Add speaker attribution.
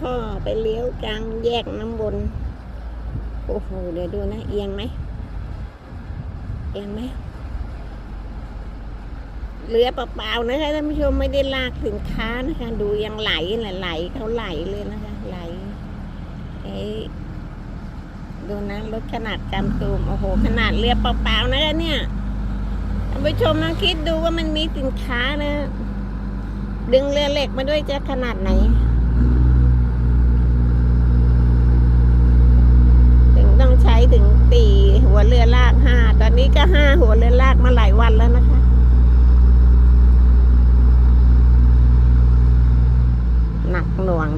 Speaker 1: พ่อไปเลี้ยวกลางแยกน้ำบน โอ้โห เดี๋ยวดูนะ เอียงไหม เอียงไหมเรือเปล่าๆนะคะท่านผู้ชมไม่ได้ลากสินค้านะคะ ดูยังไหลไหลไหลเขาไหลเลยนะคะ ไหลไอ้ดูนะรถขนาดกำตูมโอ้โห ขนาดเรือเปล่าๆนะคะเนี่ยท่านผู้ชมลองคิดดูว่ามันมีสินค้านะ ดึงเรือเหล็กมาด้วยจะขนาดไหน ถึงต้องใช้ถึงตีหัวเรือลากห้า ตอนนี้ก็ห้าหัวเรือลากมาหลายวันแล้วนะคะ หนักหน่วง